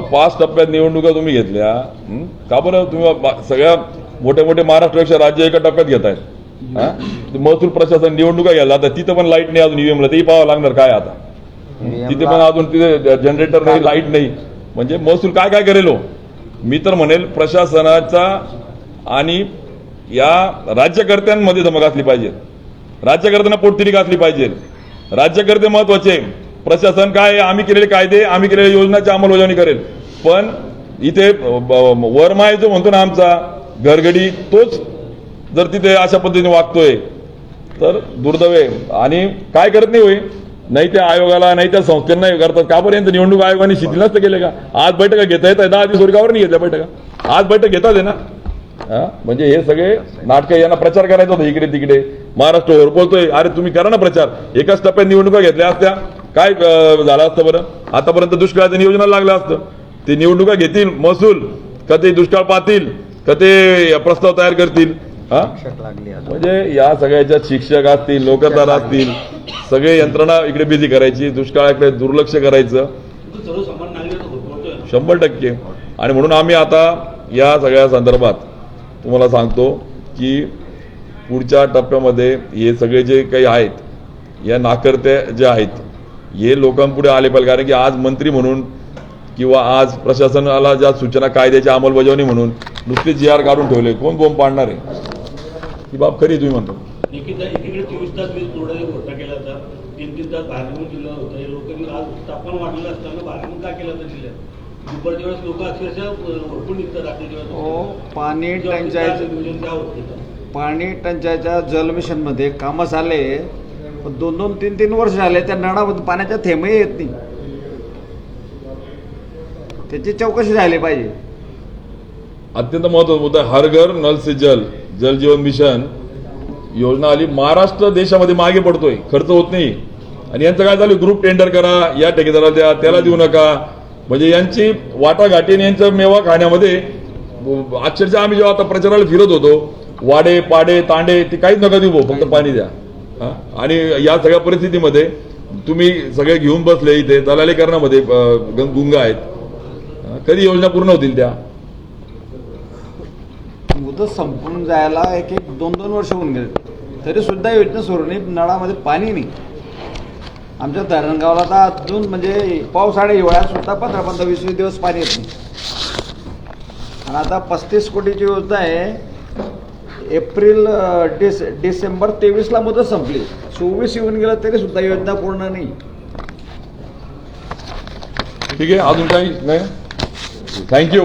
पाच टप्प्यात निवडणुका तुम्ही घेतल्या. हं? का बरं? तुम्ही सगळ्या मोठे मोठे महाराष्ट्रापेक्षा राज्य एका टप्प्यात घेत आहेत. हा? महसूल प्रशासन निवडणुका घ्यायला आता तिथं पण लाइट नाही अजून ईव्हीएमला तेही पाहावं लागणार काय आता. हं? तिथे पण अजून तिथे जनरेटर नाही लाइट नाही. म्हणजे महसूल काय काय करेल? मी तर म्हणेल प्रशासनाचा आणि या राज्यकर्त्यांमध्ये धमक असली पाहिजे. राज्यकर्त्यांना पोटतिरी घातली पाहिजे. राज्यकर्ते महत्त्वाचे. प्रशासन काय आहे? आम्ही केलेले कायदे आम्ही केलेल्या योजनाची अंमलबजावणी करेल. पण इथे वरमाय जो म्हणतो ना आमचा घरगडी तोच जर तिथे अशा पद्धतीने वागतोय तर दुर्दैव आहे. आणि काय करत नाही होय? नाही त्या आयोगाला नाही त्या संस्थांना करतात का निवडणूक आयोगाने शिथिल नसतं केले का? आज बैठका घेता येत आहे दहा दिवस वर्गावर नाही घेतल्या बैठका. आज बैठक घेतात आहे ना? म्हणजे हे सगळे नाटकं यांना प्रचार करायचा होता इकडे तिकडे. महाराष्ट्र बोलतोय अरे तुम्ही करा ना प्रचार. एकाच टप्प्यात निवडणुका घेतल्या असत्या. काय झालं असतं बरं? आतापर्यंत दुष्काळाचं नियोजन लागलं असतं. ते निवडणुका घेतील महसूल का ते दुष्काळ पाहतील का ते प्रस्ताव तयार करतील? हा? म्हणजे या सगळ्याच्या शिक्षक असतील नोकरदार असतील सगळे यंत्रणा इकडे बिझी करायची दुष्काळाकडे दुर्लक्ष करायचं. शंभर टक्के. आणि म्हणून आम्ही आता या सगळ्या संदर्भात तुम्हाला सांगतो की पुढच्या टप्प्यामध्ये हे सगळे जे काही आहेत या नाकर्ते जे आहेत हे लोकांपुढे आले पाहिजे. कारण की आज मंत्री म्हणून किंवा आज प्रशासनाला ज्या सूचना कायद्याची अंमलबजावणी म्हणून नुसते जी आर काढून ठेवले कोण बोंब पाडणार आहे? ही बाब खरी तुम्ही म्हणतो. तीन तीन तास जिल्हा होता. हे लोकांनी आज तापमान वाढलेलं असताना का केलं लोक अक्षरशः रात्रीच्या हो पाणी टंचाईचं. पाणी टंचाईच्या जलमिशनमध्ये कामं झाले पण दोन दोन तीन तीन वर्ष झाले त्या नळामध्ये पाण्याच्या थेंबही येत नाही. त्याची चौकशी झाली पाहिजे. अत्यंत महत्त्वाचा मुद्दा. हर घर नल से जल जल जीवन मिशन योजना आली. महाराष्ट्र देशामध्ये मागे पडतोय. खर्च होत नाही. आणि यांचं काय झालं? ग्रुप टेंडर करा या ठेकेदाराला द्या त्याला देऊ नका. म्हणजे यांची वाटाघाटीने आणि यांचा मेवा खाण्यामध्ये अक्षरशः आम्ही जेव्हा आता प्रचाराला फिरत होतो वाडे पाडे तांडे ते काहीच नका देऊ फक्त पाणी द्या. आणि या सगळ्या परिस्थितीमध्ये तुम्ही सगळे घेऊन बसले इथे दलालीकरणामध्ये गुंग आहेत. कधी योजना पूर्ण होतील त्या? मुदत संपून जायला एक एक दोन दोन वर्ष होऊन गेले. तरी सुद्धा योजना सुरू नाही नळामध्ये पाणी नाही. आमच्या धरणगावला तर अजून म्हणजे पावसाळ्या हिवाळ्यात सुद्धा पंधरा पंधरा वीस वीस दिवस पाणी येत नाही. आणि आता पस्तीस कोटीची योजना आहे. एप्रिल डिस डिसेंबर तेवीसला मुदत संपली. चोवीस येऊन गेलं तरी सुद्धा योजना पूर्ण नाही. ठीक आहे अजून काही नाही? थँक्यू